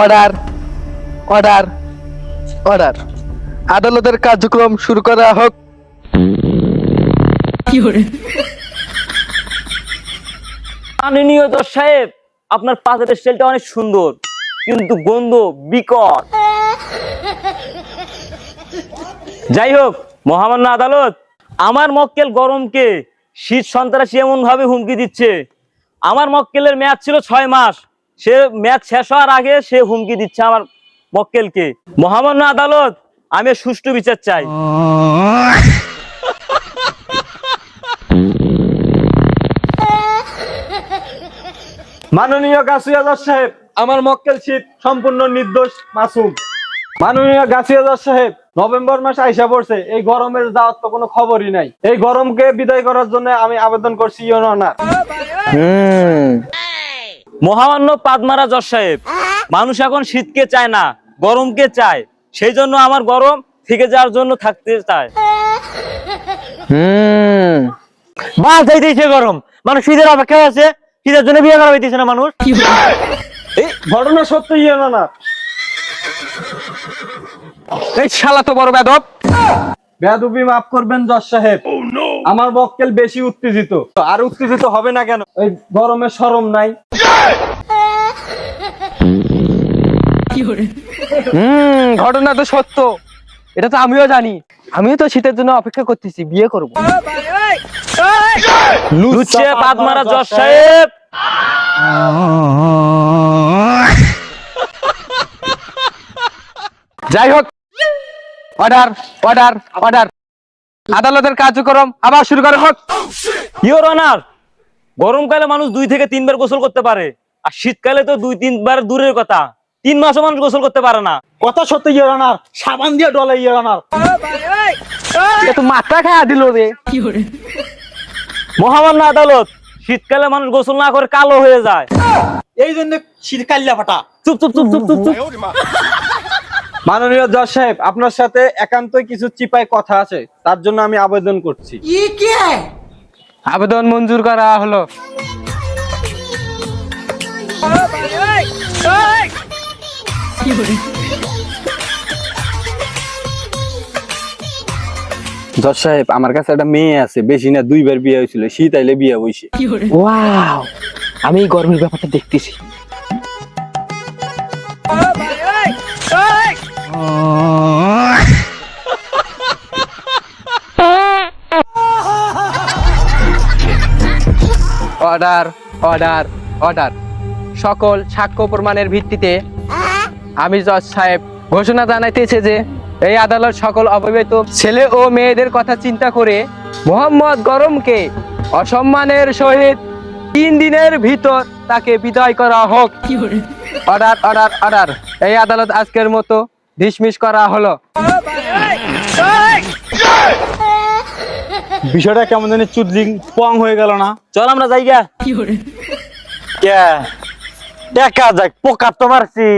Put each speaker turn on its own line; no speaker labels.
Order order order আদালতের কার্যক্রম শুরু করা হোক।
মাননীয় জজ সাহেব আপনার পাতের সেলটা অনেক সুন্দর কিন্তু গন্ধ বিকট। যাই হোক মহামান্য আদালত আমার মক্কেল গরমকে শীত সন্ত্রাসী এমন ভাবে হুমকি দিচ্ছে। আমার মক্কেলের মেয়াদ ছিল ছয় মাস। সে মেয়াদ শেষ হওয়ার আগে সে হুমকি দিচ্ছে আমার মক্কেলকে। মহামান্য আদালত আমি সুষ্ঠু বিচার চাই।
মাননীয় গাছিয়াদার সাহেব আমার মক্কেল শীত সম্পূর্ণ নির্দোষ মাসুম। মাননীয় গাছিয়াদার সাহেব নভেম্বর মাস আইসা পড়ছে এই গরমের যাওয়ার তো কোনো খবরই নাই। এই গরমকে বিদায় করার জন্য আমি আবেদন করছি ইউন অনার
মহামান্য পাদমারা জজ সাহেব মানুষ এখন শীতকে চায় না গরমকে চায়। সেই জন্য আমার গরম থেকে যাওয়ার জন্য থাকতে চায়।
হুম। বাস যাইতেছে গরম। মানুষ শীতের অপেক্ষায় আছে শীতের জন্য বিয়ে করা হইতেছে না মানুষ?
এই ঘটনা সত্য ইউন অনার
এই শালা তো বড় বেদব।
বেয়াদুবি মাফ করবেন জজ সাহেব। আমার বক্কেল বেশি উত্তেজিত। আর উত্তেজিত হবে না কেন? এই গরমে সরম নাই।
ঘটনা তো সত্য। এটা তো আমিও জানি। আমিও তো শীতের জন্য অপেক্ষা করতেছি, বিয়ে করব। যাই হোক অর্ডার অর্ডার অর্ডার আদালতের কার্যক্রম আবার শুরু করা হোক।
ইওর অনার গরমকালে মানুষ দুই থেকে তিনবার গোসল করতে পারে আর শীতকালে তো দুই তিনবার দূরের কথা। তিন মাসও মানুষ গোসল করতে পারে না।
কথা সত্য ইউন সাবান দিয়ে ডলে
তো মাথা খায়া দিল রে।
মহামান্য আদালত শীতকালে মানুষ গোসল না করে কালো হয়ে যায়।
এই জন্য শীত কাল্লা ফাটা।
চুপ চুপ চুপ চুপ চুপ চুপ।
মাননীয় জজ সাহেব আপনার সাথে একান্তই কিছু চিপায় কথা আছে তার জন্য আমি আবেদন করছি।
আবেদন মঞ্জুর করা হলো।
জজ সাহেব আমার কাছে একটা মেয়ে আছে বেশি না দুইবার বিয়ে হয়েছিল শীত আইলে বিয়ে বইছে
ওয়াও আমি এই গরমের ব্যাপারটা দেখতেছি। Order order order. সকল সাক্ষ্য প্রমাণের ভিত্তিতে আমি জজ সাহেব ঘোষণা জানাইতেছে যে এই আদালত সকল অবৈধ ছেলে ও মেয়েদের কথা চিন্তা করে মোহাম্মদ গরমকে অসম্মানের সহিত তিন দিনের ভিতর তাকে বিদায় করা হোক। Order order order. এই আদালত আজকের মতো ডিসমিস করা হলো।
বিষয়টা কেমন জানি চুদলিং পং হয়ে গেল না।
চল আমরা যাই গা
দেখা যাক পোকা তো মারছি।